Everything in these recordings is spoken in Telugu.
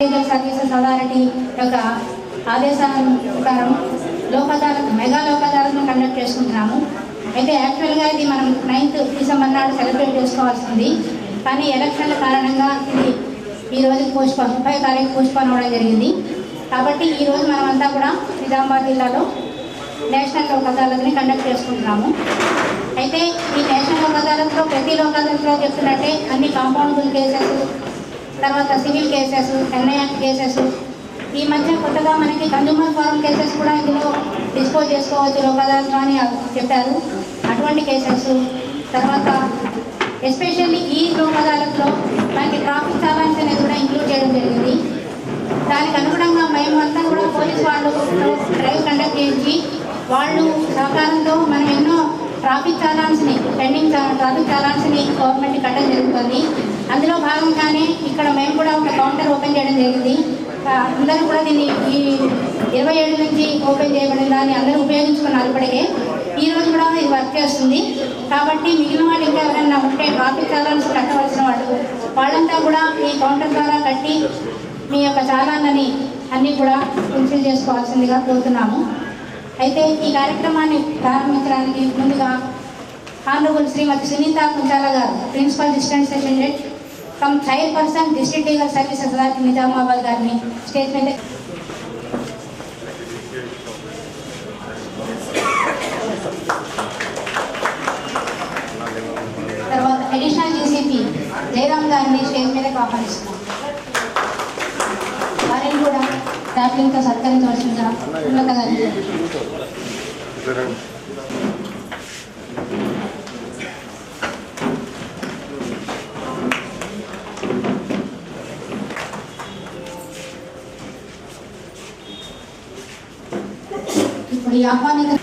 లీగల్ సర్వీసెస్ అథారిటీ యొక్క ఆదేశాల ప్రకారం లోక్ అదాలత్ మెగా లోక్ అదాలత్ను కండక్ట్ చేసుకుంటున్నాము. అయితే యాక్చువల్గా ఇది మనం నైన్త్ డిసెంబర్ నాడు సెలబ్రేట్ చేసుకోవాల్సింది. కానీ ఎలక్షన్ల కారణంగా ఇది ఈ రోజు పోస్ట్పోన్ ముప్పై తారీఖు పోస్ట్పోన్ అవ్వడం జరిగింది. కాబట్టి ఈరోజు మనమంతా కూడా నిజామాబాద్ జిల్లాలో నేషనల్ లోక్ అదాలత్ని కండక్ట్ చేసుకుంటున్నాము. అయితే ఈ నేషనల్ లోక్ అదాలత్లో ప్రతి లోక్ అదాలత్లో చెప్తున్నట్టే అన్ని కాంపౌండబుల్ కేసెస్ తర్వాత సివిల్ కేసెస్ ఎన్ఐఆర్ కేసెస్. ఈ మధ్య కొత్తగా మనకి కన్జ్యూమర్ ఫారం కేసెస్ కూడా ఇందులో డిస్పోజ్ చేసుకోవచ్చు. లోక్ అని చెప్పారు. అటువంటి కేసెస్. తర్వాత ఎస్పెషల్లీ ఈ లోక్ అదాలత్లో మనకి ట్రాఫిక్ చాలాన్స్ అనేది కూడా ఇంక్లూడ్ చేయడం జరిగింది. దానికి అనుగుణంగా మేము అంతా కూడా పోలీస్ వాళ్ళు డ్రైవ్ కండక్ట్ చేయించి వాళ్ళు సహకారంతో మనం ఎన్నో ట్రాఫిక్ చాలాన్స్ని పెండింగ్ ట్రాఫిక్ చాలాన్స్ని గవర్నమెంట్ కట్టడం జరుగుతుంది. అందులో భాగంగానే ఇక్కడ మేము కూడా ఒక కౌంటర్ ఓపెన్ చేయడం జరిగింది. అందరూ కూడా దీన్ని ఈ ఇరవై ఏడు నుంచి ఓపెన్ చేయబడిన దాన్ని అందరూ ఉపయోగించుకున్నారు ఇప్పటికే. ఈ రోజు కూడా ఇది వర్క్ చేస్తుంది. కాబట్టి మిగిలిన వాళ్ళు ఇంకా ఎవరైనా ఉంటే ట్రాఫిక్ చాలాన్స్ కట్టవలసిన వాళ్ళు వాళ్ళంతా కూడా ఈ కౌంటర్ ద్వారా కట్టి మీ యొక్క చాలాలని అన్నీ కూడా ఫుల్ఫిల్ చేసుకోవాల్సిందిగా కోరుతున్నాము. అయితే ఈ కార్యక్రమాన్ని ప్రారంభించడానికి ముందుగా honourable Srimati Sunitha Kunchala garu principal distance attendant from chairperson district legal service authority Nizamabad గారిని స్టేజ్ మీద తర్వాత అడిషనల్ డీసీపీ జయరామ్ గారిని స్టేజ్ మీదకి ఆహ్వానిస్తున్నాం వారిని కూడా ట్యాబ్లింగ్తో సత్కరించవలసిందిగా ఉన్నత గారిని ఇప్పుడు ఈ ఆహ్వానిత మనం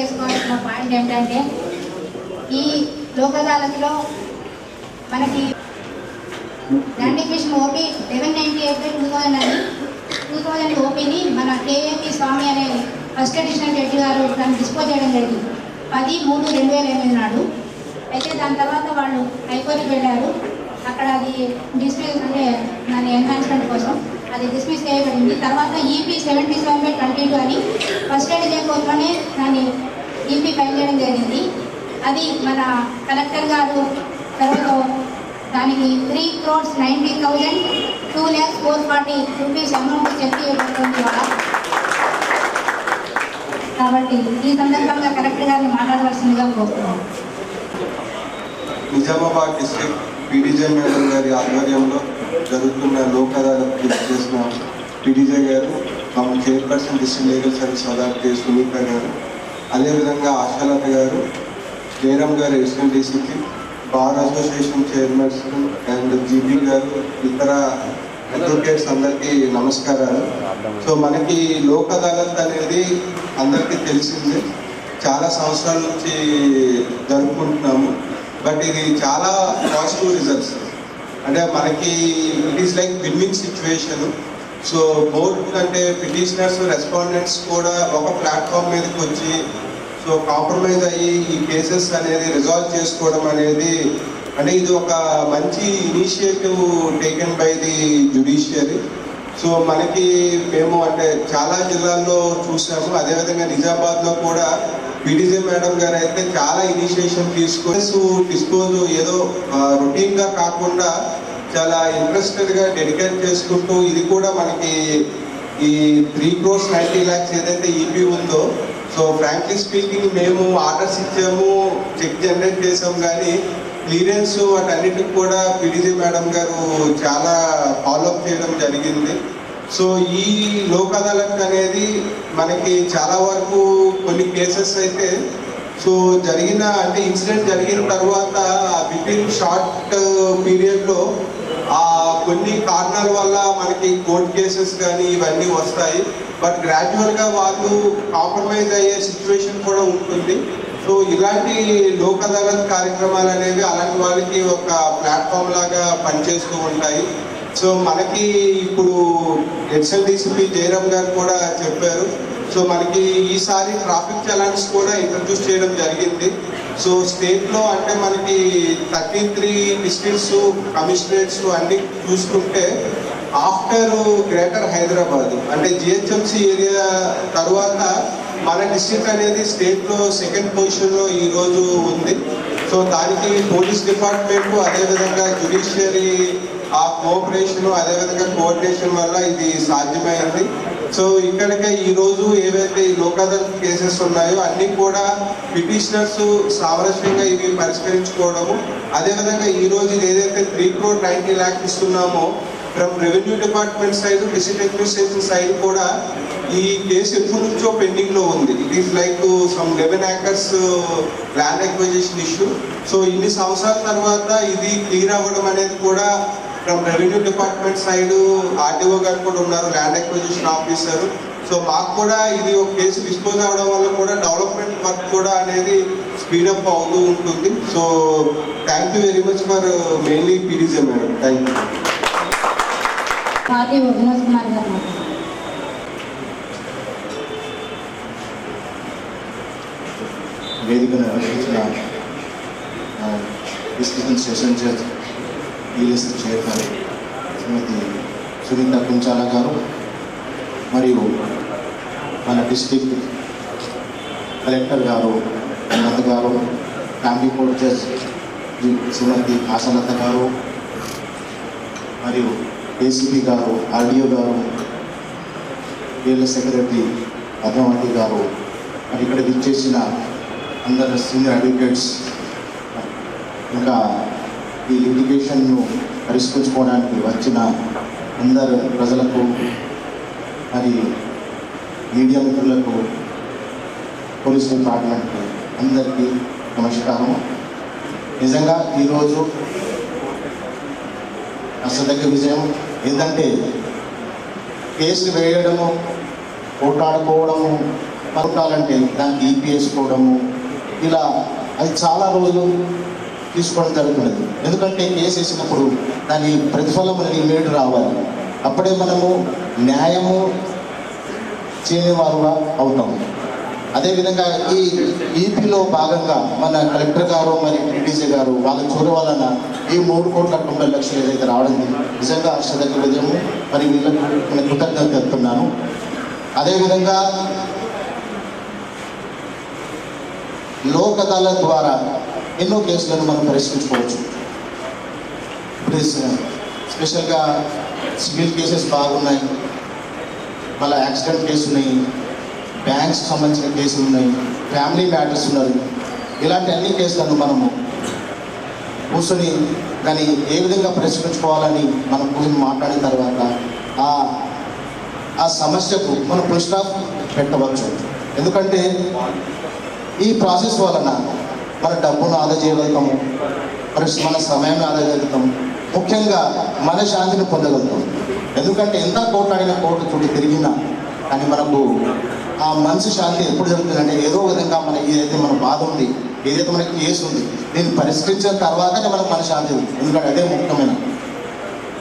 చేసుకోవాల్సిన పాయింట్ ఏంటంటే ఈ లోక్ మనకి landing mission OP eleven ninety eight two thousand అని టూ థౌజండ్ ఓపీని మన కేఏపీ స్వామి అనే ఫస్ట్ అడిషనల్ జడ్జి గారు దాన్ని డిస్పోజ్ చేయడం జరిగింది. పది మూడు రెండు వేల ఎనిమిది నాడు. అయితే దాని తర్వాత వాళ్ళు హైకోర్టుకి వెళ్ళారు. అక్కడ అది డిస్మిస్ అంటే దాని ఎన్హాన్స్మెంట్ కోసం అది డిస్మిస్ చేయబడింది. తర్వాత EP seventy seven by twenty two అని ఫస్ట్ ఎయిడ్ కోర్టులోనే దాన్ని నింపి ఫైల్ జరిగింది. అది మన కలెక్టర్ గారు తర్వాత దానికి three crores ninety thousand two lakhs four forty rupees amount cheque చేయబడుతుంది కాబట్టి ఈ సందర్భంగా కలెక్టర్ గారిని మాట్లాడవలసిందిగా కోరుతున్నాం. నిజామాబాద్ డిస్ట్రిక్ట్ పీడీజే మేడం గారి ఆధ్వర్యంలో జరుగుతున్న లోక్ అదాలత్ పూర్తి చేసిన పీడీజే గారు మా chairperson district legal service authority Sunitha garu అదేవిధంగా Ashalatha garu Jayaram garu SN bar association chairmans and GB garu ఇతర అడ్వకేట్స్ అందరికీ నమస్కారాలు. సో మనకి లోక్ అదాలత్ అనేది అందరికీ తెలిసిందే. చాలా సంవత్సరాల నుంచి జరుపుకుంటున్నాము. బట్ ఇది చాలా పాజిటివ్ రిజల్ట్స్. అంటే మనకి it is like win win situation. So board అంటే పిటిషనర్స్ రెస్పాండెంట్స్ కూడా ఒక ప్లాట్ఫామ్ మీదకి వచ్చి సో కాంప్రమైజ్ అయ్యి ఈ కేసెస్ అనేది రిజాల్వ్ చేసుకోవడం అనేది అంటే ఇది ఒక మంచి initiative taken by the judiciary so మనకి మేము అంటే చాలా జిల్లాల్లో చూసాము. అదేవిధంగా నిజామాబాద్లో కూడా బీడీజే మేడం గారు అయితే చాలా ఇనిషియేషన్ తీసుకొని డిస్పోజ్ ఏదో రొటీన్గా కాకుండా చాలా ఇంట్రెస్టెడ్గా డెడికేట్ చేసుకుంటూ ఇది కూడా మనకి ఈ త్రీ క్రోర్స్ నైంటీ ల్యాక్స్ ఏదైతే ఈపీ ఉందో సో ఫ్రాంక్లీ స్పీకింగ్ మేము ఆర్డర్స్ ఇచ్చాము చెక్ జనరేట్ చేసాం కానీ క్లియరెన్స్ వాటన్నిటికి కూడా పీడీజీ మేడం గారు చాలా ఫాలోఅప్ చేయడం జరిగింది. సో ఈ లోక్ అదాలత్ అనేది మనకి చాలా వరకు కొన్ని కేసెస్ అయితే సో జరిగిన అంటే ఇన్సిడెంట్ జరిగిన తర్వాత విత్ ఇన్ షార్ట్ uh, పీరియడ్లో కొన్ని కారణాల వల్ల మనకి కోర్ట్ కేసెస్ కానీ ఇవన్నీ వస్తాయి. బట్ గ్రాడ్యువల్గా వాళ్ళు కాంప్రమైజ్ అయ్యే సిచ్యువేషన్ కూడా ఉంటుంది. సో ఇలాంటి లోక్ అదాలత్ కార్యక్రమాలు అనేవి అలాంటి వాళ్ళకి ఒక ప్లాట్ఫామ్ లాగా పనిచేస్తూ ఉంటాయి. సో మనకి ఇప్పుడు ఎక్సెల్ డీసీపీ జయరామ్ గారు కూడా చెప్పారు. సో మనకి ఈసారి ట్రాఫిక్ చలాన్స్ కూడా ఇంట్రడ్యూస్ చేయడం జరిగింది. సో స్టేట్లో అంటే మనకి థర్టీ త్రీ డిస్ట్రిక్ట్స్ కమిషనరేట్స్ అన్ని చూసుకుంటే ఆఫ్టర్ గ్రేటర్ హైదరాబాద్ అంటే జిహెచ్ఎంసీ ఏరియా తర్వాత మన డిస్ట్రిక్ట్ అనేది స్టేట్లో సెకండ్ పొజిషన్లో ఈరోజు ఉంది. సో దానికి పోలీస్ డిపార్ట్మెంట్ అదేవిధంగా జ్యుడిషియరీ ఆ కోఆపరేషన్ అదేవిధంగా కోఆర్డినేషన్ వల్ల ఇది సాధ్యమైంది. సో ఇక్కడికే ఈ రోజు ఏవైతే ఈ లోక్ కేసెస్ ఉన్నాయో అన్ని కూడా పిటిషనర్స్ సామరస్యంగా ఇవి పరిష్కరించుకోవడము. అదేవిధంగా ఈ రోజు ఏదైతే three crore ninety lakhs ఇస్తున్నామో from revenue department side district administration side కూడా ఈ కేసు ఎప్పటి నుంచో పెండింగ్లో ఉంది. It is like some eleven acres land acquisition issue so ఇన్ని సంవత్సరాల తర్వాత ఇది క్లియర్ అవ్వడం అనేది కూడా from revenue department side RTO గారు కూడా ఉన్నారు ల్యాండ్ ఎక్విజిషన్ ఆఫీసర్ సో మాకు కూడా ఇది ఒక కేసు డిస్పోజ్ అవ్వడం వల్ల కూడా డెవలప్మెంట్ వర్క్ కూడా అనేది స్పీడప్ అవుతూ ఉంటుంది. So thank you very much for mainly PDG madam thank you వేదికను అలంకరించిన district session judge ES chairman Shrimati Sunitha Kunchala గారు మరియు మన డిస్టిక్ కలెక్టర్ గారు అన్నత గారు ఫ్యామిలీ కోర్ట్ జడ్జ్ శ్రీమతి ఆసనత గారు మరియు ఏసీపీ గారు ఆర్డీఓ గారు వీళ్ళ సెక్రటరీ పద్మావతి గారు మరి ఇక్కడ విచ్చేసిన అందరు సీనియర్ అడ్వకేట్స్ ఇంకా ఈ లిటిగేషన్ను పరిష్కరించుకోవడానికి వచ్చిన అందరు ప్రజలకు మరి మీడియా మిత్రులకు పోలీస్ డిపార్ట్మెంట్కి అందరికీ నమస్కారం. నిజంగా ఈరోజు అసలు విజయం ఏంటంటే కేసులు వేయడము పోటాడుకోవడము పరుటాలంటే దానికి ఈపీ వేసుకోవడము ఇలా అది చాలా రోజులు తీసుకోవడం జరుగుతున్నది ఎందుకంటే కేసు వేసినప్పుడు దాని ప్రతిఫలం అనేది మేడు రావాలి. అప్పుడే మనము న్యాయము చేయవారుగా అవుతాం అవుతాము. అదేవిధంగా ఈ ఈపీలో భాగంగా మన కలెక్టర్ గారు మరి టీడీసీ గారు వాళ్ళ చూడ వలన ఈ మూడు కోట్ల తొంభై లక్షలు ఏదైతే రావడం నిజంగా హర్షదగ్గ విజయము మరి వీళ్ళకు నేను కృతజ్ఞత చెప్తున్నాను అదేవిధంగా లోక్ అదాలత్ ద్వారా ఎన్నో కేసులను మనం పరిష్కరించుకోవచ్చు. ఇప్పుడు స్పెషల్గా సివిల్ కేసెస్ బాగున్నాయి. మళ్ళీ యాక్సిడెంట్ కేసు ఉన్నాయి బ్యాంక్స్ సంబంధించిన కేసులు ఉన్నాయి ఫ్యామిలీ మ్యాటర్స్ ఉన్నారు ఇలాంటి అన్ని కేసులను మనము కూర్చొని దాన్ని ఏ విధంగా పరిష్కరించుకోవాలని మనం కూర్చొని మాట్లాడిన తర్వాత ఆ ఆ సమస్యకు మనం ఫుల్ స్టాప్ పెట్టవచ్చు. ఎందుకంటే ఈ ప్రాసెస్ వలన మన డబ్బును ఆదా చేయగలుగుతాము మరి మన సమయాన్ని ఆదా చేయగలుగుతాము ముఖ్యంగా మన శాంతిని పొందగలుగుతాం. ఎందుకంటే ఎంత కోట్లాడిన కోట్లు చుట్టూ తిరిగినా కానీ మనకు ఆ మనసు శాంతి ఎప్పుడు జరుగుతుందంటే ఏదో విధంగా మన ఏదైతే మన బాధ ఉంది ఏదైతే మనకి కేసు ఉంది దీన్ని పరిష్కరించిన తర్వాతనే మనకు మన శాంతి ఉంది. ఎందుకంటే అదే ముఖ్యమైన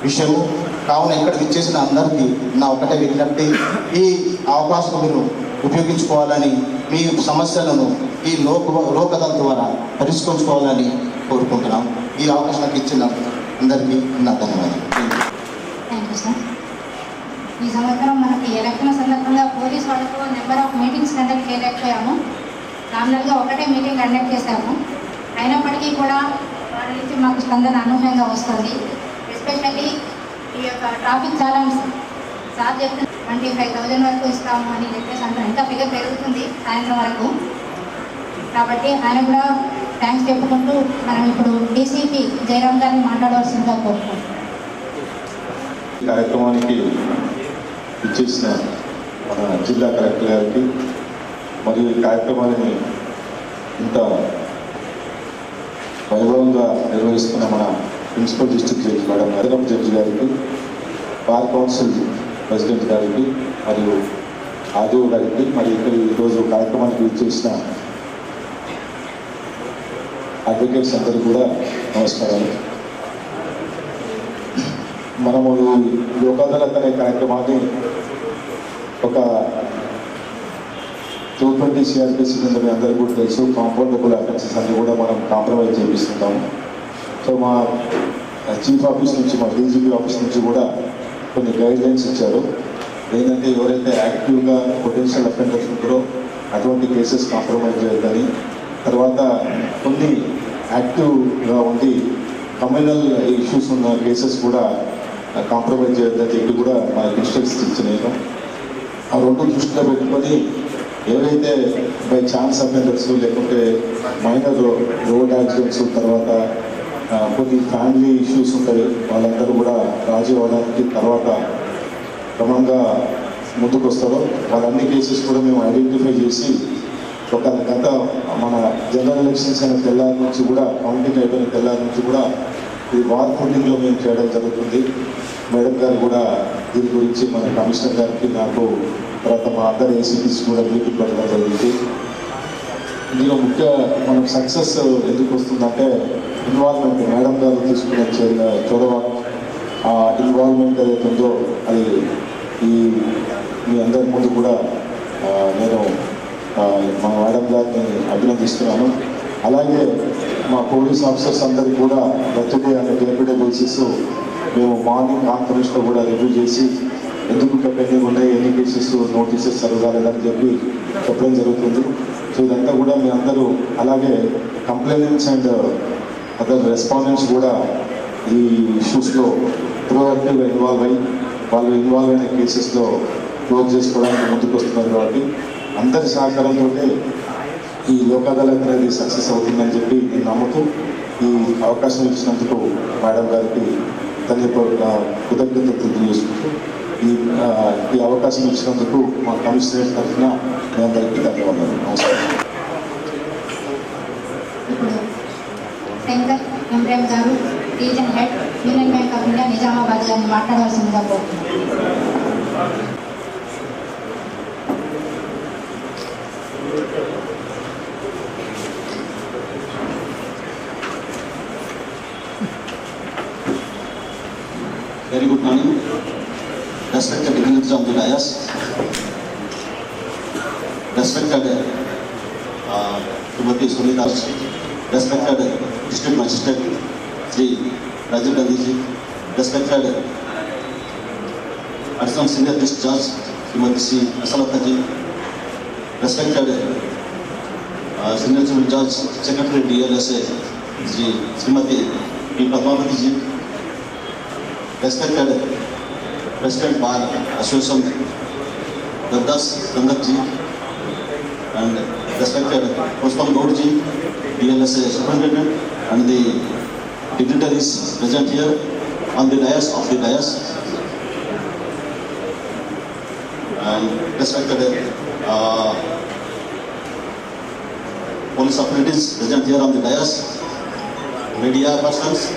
విషయము. కావున ఇక్కడ విచ్చేసిన అందరికీ నా ఒకటే విజ్ఞప్తి. ఈ అవకాశం మీరు ఉపయోగించుకోవాలని మీ సమస్యలను ఈ లోక లోకదళ ద్వారా పరిష్కరించుకోవాలని కోరుకుంటున్నాం. ఈ అవకాశం నాకు ఇచ్చిన అందరికీ నా ధన్యవాదాలు. థ్యాంక్ యూ సార్ ఈ సంవత్సరం మనకి ఎలక్షన్ సందర్భంగా పోలీస్ వాళ్ళతో నెంబర్ ఆఫ్ మీటింగ్స్ కండక్ట్ చేయలేకపోయాము. నామినల్గా ఒకటే మీటింగ్ కండక్ట్ చేశాము. అయినప్పటికీ కూడా వారి నుంచి మాకు స్పందన అనూహ్యంగా వస్తుంది. ఎస్పెషల్లీ ఈ యొక్క ట్రాఫిక్ చాలన్స్ సార్ చెప్తున్న ట్వంటీ ఫైవ్ థౌజండ్ వరకు ఇస్తాము అని చెప్పేసి అంటారు ఇంకా ఫిగర్ పెరుగుతుంది సాయంత్రం వరకు. కాబట్టి ఆయన కూడా థ్యాంక్స్ చెప్పుకుంటూ మనం ఇప్పుడు డీసీపీ జయరామ్ గారిని మాట్లాడవలసిందిగా కోరుకుంటున్నాం. ఈ కార్యక్రమానికి ఇచ్చేసిన మన జిల్లా కలెక్టర్ గారికి మరియు ఈ కార్యక్రమాన్ని ఇంత వైభవంగా నిర్వహిస్తున్న మన ప్రిన్సిపల్ డిస్ట్రిక్ట్ జడ్జి మేడం నగరం జడ్జి గారికి బార్ కౌన్సిల్ ప్రెసిడెంట్ గారికి మరియు ఆదివ్ గారికి మరియు ఇక్కడ ఈరోజు కార్యక్రమానికి ఇచ్చేసిన అడ్వకేట్స్ అందరికీ కూడా నమస్కారాలు. మనము ఈ లోక్ అనే కార్యక్రమాన్ని ఒక టూ ట్వంటీ సిఆర్పిసి కింద మీ అందరికీ కూడా తెలుసు. కాంపౌండబుల్ అఫెన్సెస్ అన్ని కూడా మనం కాంప్రమైజ్ చేపిస్తుంటాము సో మా చీఫ్ ఆఫీస్ నుంచి మా డీజీపీ ఆఫీస్ నుంచి కూడా కొన్ని గైడ్ లైన్స్ ఇచ్చారు. ఏంటంటే ఎవరైతే యాక్టివ్గా పొటెన్షియల్ అఫెండర్స్ ఉంటారో అటువంటి కేసెస్ కాంప్రమైజ్ చేయొద్దని తర్వాత కొన్ని యాక్టివ్గా ఉండి కమ్యూనల్ ఇష్యూస్ ఉన్న కేసెస్ కూడా కాంప్రమైజ్ చేయొద్దని చెప్పి కూడా మా ఇన్స్ట్రక్షన్స్ ఇచ్చినాను ఆ రెండు దృష్టిలో పెట్టుకొని ఏవైతే బై ఛాన్స్ అఫెండర్స్ లేకుంటే మైనర్ రోడ్ యాక్సిడెంట్స్ తర్వాత కొన్ని ఫ్యామిలీ ఇష్యూస్ ఉంటాయి. వాళ్ళందరూ కూడా రాజీ అవ్వడానికి తర్వాత క్రమంగా ముందుకు వస్తారో వాళ్ళన్ని కేసెస్ కూడా మేము ఐడెంటిఫై చేసి ఒక గత మన జనరల్ ఎలక్షన్స్ అయిన తెల్లారి నుంచి కూడా కౌంటింగ్ అయిపోయిన తెల్లారి నుంచి కూడా ఇది వార్ ఫుండింగ్లో మేము చేయడం జరుగుతుంది. మేడం గారు కూడా దీని గురించి మన కమిషనర్ గారికి నాకు తర్వాత మా అందరు ఏసీపీస్ కూడా మీటింగ్ పెట్టడం జరిగింది. ఇందులో ముఖ్య మనం సక్సెస్ ఎందుకు వస్తుందంటే ఇన్వాల్వ్మెంట్ మేడం గారు తీసుకున్న చే- చొరవ ఇన్వాల్వ్మెంట్ ఏదైతే ఉందో అది ఈ మీ అందరి ముందు కూడా నేను మా మేడం గారిని అభినందిస్తున్నాను. అలాగే మా పోలీస్ ఆఫీసర్స్ అందరికీ కూడా బర్త్డే అనే డే బేసిస్ మేము మార్నింగ్ కాన్ఫరెన్స్లో కూడా రివ్యూ చేసి ఎందుకు ఇంకా పెండింగ్ ఉన్నాయి ఎన్ని కేసెస్ నోటీసెస్ సర్వ్ చెప్పి చెప్పడం జరుగుతుంది. సో ఇదంతా కూడా మీ అందరూ అలాగే కంప్లైంట్స్ అండ్ అదర్ రెస్పాండెంట్స్ కూడా ఈ ఇష్యూస్లో ప్రోయాక్టివ్గా ఇన్వాల్వ్ అయ్యి వాళ్ళు ఇన్వాల్వ్ అయిన కేసెస్లో క్లోజ్ చేసుకోవడానికి ముందుకు వస్తున్నారు కాబట్టి అందరి సహకారంతో ఈ లోక్ అనేది సక్సెస్ అవుతుందని చెప్పి నేను నమ్ముతూ ఈ అవకాశం ఇచ్చినందుకు మేడం గారికి ధన్యవాద కృతజ్ఞతలు తెలియజేసుకుంటూ ఈ ఈ అవకాశం ఇచ్చినందుకు మా కమిషనరేట్ తరఫున మీ అందరికీ ధన్యవాదాలు. నమస్కారం. ఇప్పుడు శంకర్ ఎంప్రేమ్ గారు region head Union Bank of India Nizamabad గారిని మాట్లాడవలసిందిగా కోరుతున్నాను. Dignitaries of the dais. Respected uh, Srimati Sunita, respected District Magistrate Sri Rajiv Gandhi ji, respected Additional Senior District Judge Srimati C. Asalata ji, respected uh, Senior Civil Judge President Bar Association Devdas Gangat ji and respected Pushpam Gaud ji, DLSA Superintendent and the dignitaries present here on the dais of the dais. And respected uh, police authorities present here on the dais, media persons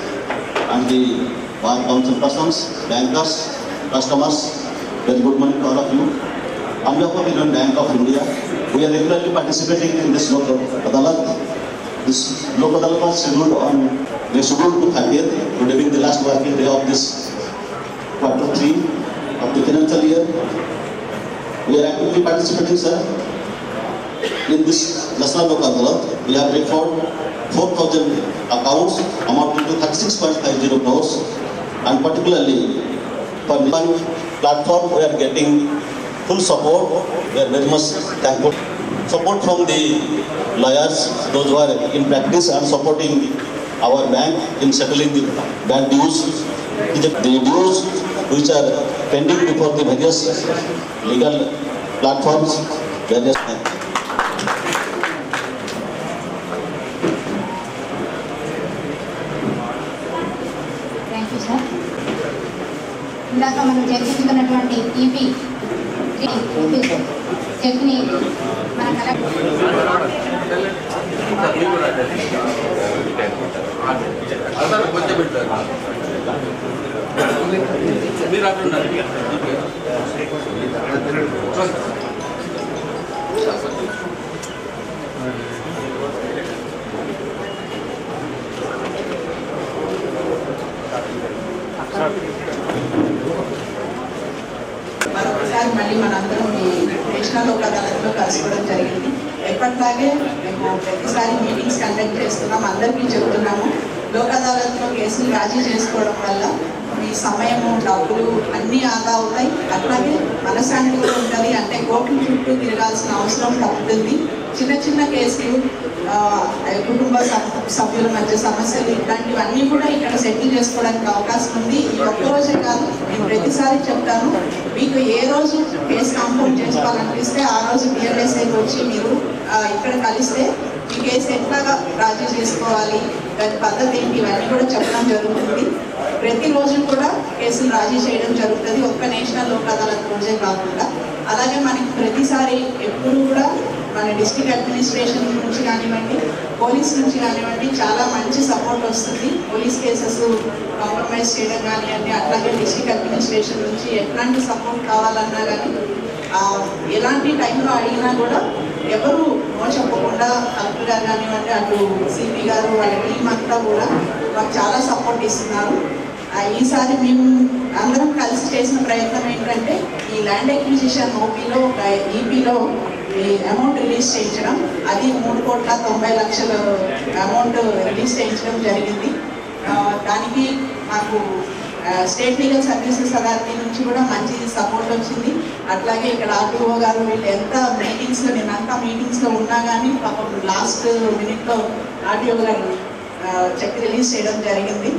and the bar council persons, bankers, customers, very good morning to all of you. On behalf of Union Bank of India, we are regularly participating in this Lok Adalat. This Lok Adalat was scheduled on, are scheduled to 30th, today being the last working day of this quarter three of the financial year. We are actively participating, sir, in this National Lok Adalat. We have referred 4,000 accounts amounting to 36.50 crores and particularly on platform. We are getting full support. We are very much thankful. Support from the lawyers, those who are in practice and supporting our bank in settling the bank dues. The dues which are pending before the various legal platforms, various banks. ఉన్నటువంటి సార్ ఇందాక ఈపీ మన మీరు అక్కడ ఉన్నారు మరొకసారి మళ్ళీ మనందరం ఈ నేషనల్ లోక్ కలుసుకోవడం జరిగింది. ఎప్పటిలాగే మేము ప్రతిసారి మీటింగ్స్ కండక్ట్ చేస్తున్నాం అందరికీ చెబుతున్నాము. లోక్ అదాలత్లో కేసులు రాజీ చేసుకోవడం వల్ల మీ సమయము డబ్బులు అన్నీ ఆదా అవుతాయి. అట్లాగే మనశ్శాంతి కూడా ఉంటుంది అంటే కోర్టుల చుట్టూ తిరగాల్సిన అవసరం తప్పుతుంది. చిన్న చిన్న కేసులు కుటుంబ సభ్యుల మధ్య సమస్యలు ఇట్లాంటివన్నీ కూడా ఇక్కడ సెటిల్ చేసుకోవడానికి అవకాశం ఉంది. ఈ ఒక్కరోజే కాదు నేను ప్రతిసారి చెప్తాను మీకు ఏ రోజు కేసు కాంపౌండ్ చేసుకోవాలనిపిస్తే ఆ రోజు బిఎల్ఎస్ఐకి వచ్చి మీరు ఇక్కడ కలిస్తే ఈ కేసు ఎట్లాగా రాజీ చేసుకోవాలి? దాని పద్ధతి ఏంటి? ఇవన్నీ కూడా చెప్పడం జరుగుతుంది. ప్రతిరోజు కూడా కేసులు రాజీ చేయడం జరుగుతుంది. ఒక్క నేషనల్ లోక్ అదాలత్ రోజే కాకుండా. అలాగే మనకి ప్రతిసారి ఎప్పుడు కూడా మన డిస్టిక్ అడ్మినిస్ట్రేషన్ నుంచి కానివ్వండి పోలీస్ నుంచి కానివ్వండి చాలా మంచి సపోర్ట్ వస్తుంది. పోలీస్ కేసెస్ కాంప్రమైజ్ చేయడం కానివ్వండి అట్లాగే డిస్టిక్ అడ్మినిస్ట్రేషన్ నుంచి ఎట్లాంటి సపోర్ట్ కావాలన్నా కానీ ఎలాంటి టైంలో అడిగినా కూడా ఎవరు నో చెప్పకుండా కలెక్టర్ గారు కానివ్వండి అటు సిపి గారు వాళ్ళ టీం అంతా కూడా మాకు చాలా సపోర్ట్ ఇస్తున్నారు. ఈసారి మేము అందరం కలిసి చేసిన ప్రయత్నం ఏంటంటే ఈ ల్యాండ్ అక్విజిషన్ ఓపీలో ఒక ఈపీలో ఈ అమౌంట్ రిలీజ్ చేయించడం. అది మూడు కోట్ల తొంభై లక్షల అమౌంట్ రిలీజ్ చేయించడం జరిగింది. దానికి మాకు స్టేట్ లీగల్ సర్వీసెస్ అథారిటీ నుంచి కూడా మంచి సపోర్ట్ వచ్చింది. అట్లాగే ఇక్కడ ఆర్టీఓ గారు వీళ్ళు ఎంత మీటింగ్స్లో నేను అంతా మీటింగ్స్లో ఉన్నా కానీ పాపం లాస్ట్ మినిట్లో ఆర్టీఓ గారు చెక్ రిలీజ్ చేయడం జరిగింది.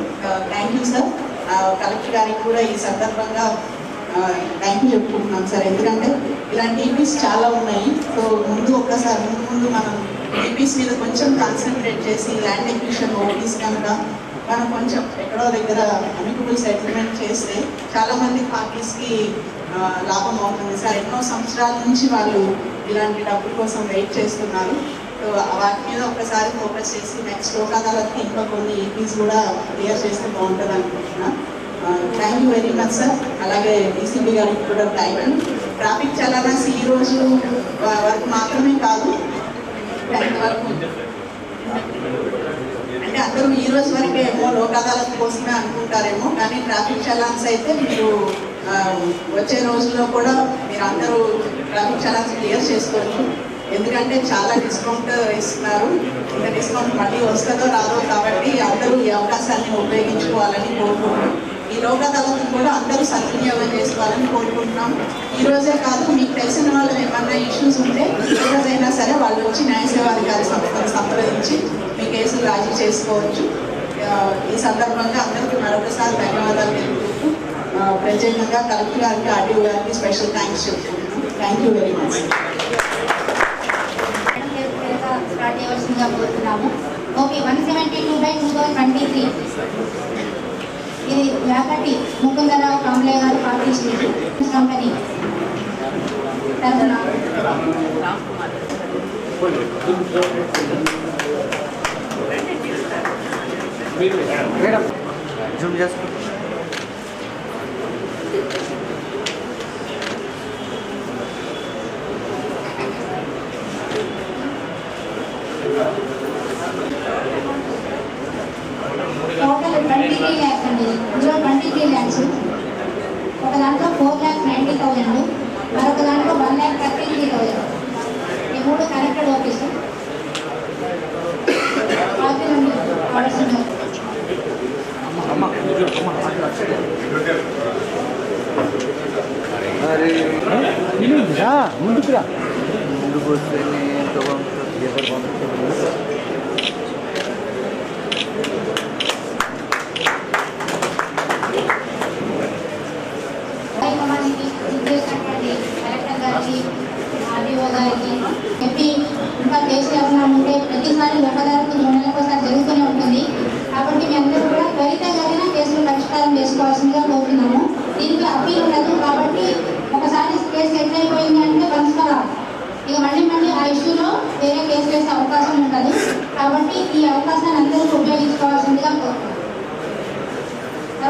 థ్యాంక్ యూ సార్ కలెక్టర్ గారికి కూడా ఈ సందర్భంగా థ్యాంక్ యూ చెప్పుకుంటున్నాం సార్ ఎందుకంటే ఇలాంటి ఈపీస్ చాలా ఉన్నాయి. సో ముందు ఒక్కసారి ముందు ముందు మనం ఈపీస్ మీద కొంచెం కాన్సన్ట్రేట్ చేసి ల్యాండ్ ఎక్విషన్ ఓపీస్ కనుక మనం కొంచెం ఎక్కడో దగ్గర అమికబుల్ సెటిల్మెంట్ చేస్తే చాలామంది పార్టీస్కి లాభం అవుతుంది. సార్ ఎన్నో సంవత్సరాల నుంచి వాళ్ళు ఇలాంటి డబ్బుల కోసం వెయిట్ చేస్తున్నారు. సో వాటి మీద ఒకసారి ఫోకస్ చేసి నెక్స్ట్ లోకాదాలకి ఇంకా కొన్ని ఈపీస్ కూడా క్లియర్ చేస్తే బాగుంటుంది అనుకుంటున్నాను thank you very much sir అలాగే డీసీబీ గారికి కూడా థ్యాంక్ యూ ట్రాఫిక్ చలానాస్ ఈ రోజు వరకు మాత్రమే కాదు టెన్త్ వరకు అంటే అందరూ ఈ రోజు వరకే ఏమో లోక్ అదాలత్ కోసమే అనుకుంటారేమో కానీ ట్రాఫిక్ చలాన్స్ అయితే మీరు వచ్చే రోజుల్లో కూడా మీరు అందరూ ట్రాఫిక్ చలాన్స్ క్లియర్ చేసుకోవచ్చు. ఎందుకంటే చాలా డిస్కౌంట్ ఇస్తున్నారు. ఇంకా డిస్కౌంట్ మళ్ళీ వస్తుందో రాదో కాబట్టి అందరూ ఈ అవకాశాన్ని ఉపయోగించుకోవాలని కోరుకుంటున్నాం. ఈ రోగా అదాలత్ కూడా అందరూ సద్వినియోగం చేసుకోవాలని కోరుకుంటున్నాం. ఈ రోజే కాదు మీకు తెలిసిన వాళ్ళు ఏమన్నా ఇష్యూస్ ఉంటే ఏ రోజైనా సరే వాళ్ళు వచ్చి న్యాయ సేవాధికారి సంస్థను సంప్రదించి మీ కేసులు రాజీ చేసుకోవచ్చు. ఈ సందర్భంగా అందరికీ మరొకసారి ధన్యవాదాలు తెలుపుతూ ప్రత్యేకంగా కలెక్టర్ గారికి ఆర్టీఓ గారికి స్పెషల్ థ్యాంక్స్ చెప్తున్నాను thank you very much start చేయవలసిందిగా కోరుతున్నాము. Okay one seventy two by two thousand twenty three. ఇది వ్యాపటి ముకుందరావు కాంబ్లే గారు party company madam zoom total twenty three lakhs అండి ఇందులో ట్వంటీ త్రీ ల్యాక్స్ ఒక దాంట్లో ఫోర్ ల్యాక్స్ నైంటీ థౌజండ్ మరొక దాంట్లో one lakh thirty three thousand ఈ మూడు కనెక్టెడ్ ఆఫీసు కాపీ నుండి కావాల్సింది కార్యక్రమానికి